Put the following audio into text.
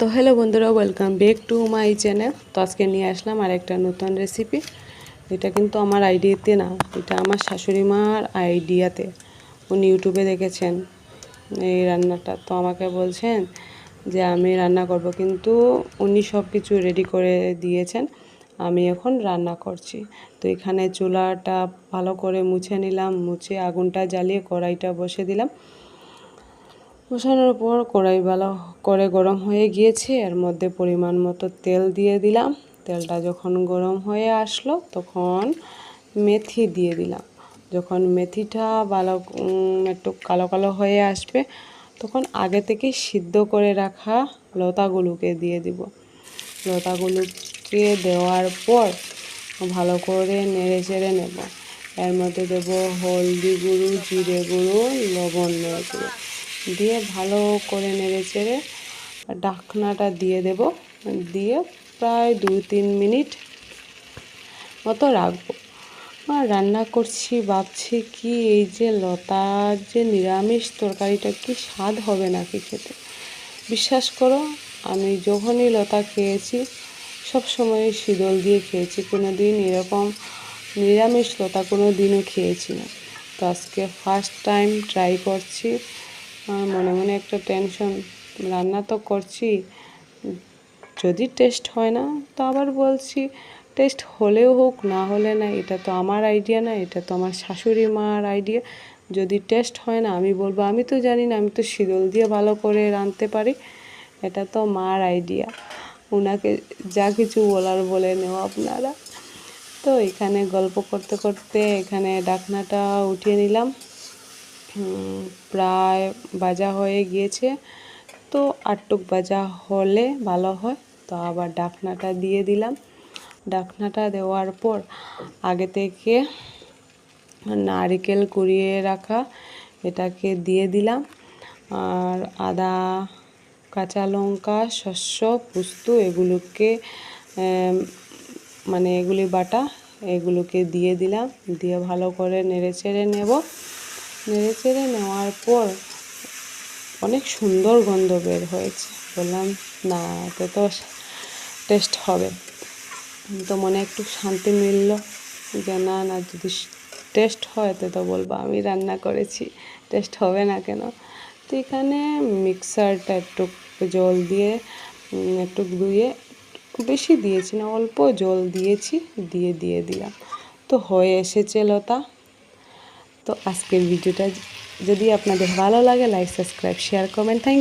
তো হ্যালো বন্ধুরা welcome back to my channel তো আজকে নিয়ে আসলাম আর একটা নতুন রেসিপি এটা কিন্তু আমার আইডিয়াতে না, এটা আমার শাশুড়ি মার আইডিয়াতে। উনি ইউটিউবে দেখেছেন এই রান্নাটা। তো আমাকে বলছেন যে আমি রান্না করব, কিন্তু উনি সব কিছু রেডি করে দিয়েছেন। আমি এখন রান্না করছি। তো এখানে চুলাটা ভালো করে মুছে নিলাম, মুছে আগুনটা জ্বালিয়ে কড়াইটা বসে দিলাম। বসানোর পর কড়াই ভালো করে গরম হয়ে গিয়েছে। এর মধ্যে পরিমাণ মতো তেল দিয়ে দিলাম। তেলটা যখন গরম হয়ে আসলো, তখন মেথি দিয়ে দিলাম। যখন মেথিটা ভালো একটু কালো কালো হয়ে আসবে, তখন আগে থেকে সিদ্ধ করে রাখা লতাগুলোকে দিয়ে দিব। লতাগুলোকে দেওয়ার পর ভালো করে নেড়ে চেড়ে নেব। এর মধ্যে দেব হলদি গুঁড়ো, জিরে গুঁড়ো, লবণ গুঁড়ো। দিয়ে ভালো করে নেড়ে চেড়ে ডাকনাটা দিয়ে দেব। দিয়ে প্রায় দুই তিন মিনিট মতো রাখব। রান্না করছি, ভাবছি কি এই যে লতার যে নিরামিষ তরকারিটা কি স্বাদ হবে নাকি খেতে। বিশ্বাস করো, আমি যখনই লতা খেয়েছি, সব সময় শীতল দিয়ে খেয়েছি কোনো দিন এরকম নিরামিষ লতা কোনো দিনও খেয়েছি না। তো আজকে ফার্স্ট টাইম ট্রাই করছি। আমার মনে মনে একটা টেনশন রান্না তো করছি, যদি টেস্ট হয় না, তো আবার বলছি টেস্ট হলেও হোক, না হলে না, এটা তো আমার আইডিয়া না, এটা তো আমার শাশুড়ি মার আইডিয়া যদি টেস্ট হয় না, আমি বলব, আমি তো জানি না, আমি তো শিদল দিয়ে ভালো করে রাঁধতে পারি, এটা তো মার আইডিয়া ওনাকে যা কিছু বলার বলে নেও আপনারা। তো এখানে গল্প করতে করতে এখানে ডাকনাটা উঠিয়ে নিলাম। প্রায় বাজা হয়ে গিয়েছে। তো আটটুক বাজা হলে ভালো হয়। তো আবার ডাকনাটা দিয়ে দিলাম। ডাকনাটা দেওয়ার পর আগে থেকে নারিকেল কুড়িয়ে রাখা এটাকে দিয়ে দিলাম। আর আদা, কাঁচা লঙ্কা, শস্য, পুস্ত এগুলোকে মানে এগুলি বাটা এগুলোকে দিয়ে দিলাম। দিয়ে ভালো করে নেড়ে চেড়ে নেব। নেড়ে চেড়ে নেওয়ার পর অনেক সুন্দর গন্ধ বের হয়েছে। বললাম, না, এতে তো টেস্ট হবে। তো মনে একটু শান্তি মিলল যে, না না, যদি টেস্ট হয় তো তো বলব আমি রান্না করেছি, টেস্ট হবে না কেন? তো এখানে মিক্সারটা একটু জল দিয়ে একটু ধুয়ে বেশি দিয়েছি না, অল্প জল দিয়েছি, দিয়ে দিয়ে দিলাম। তো হয়ে এসেছে লতা। তো আজকের ভিডিওটা যদি আপনাদের ভালো লাগে like subscribe share comment thank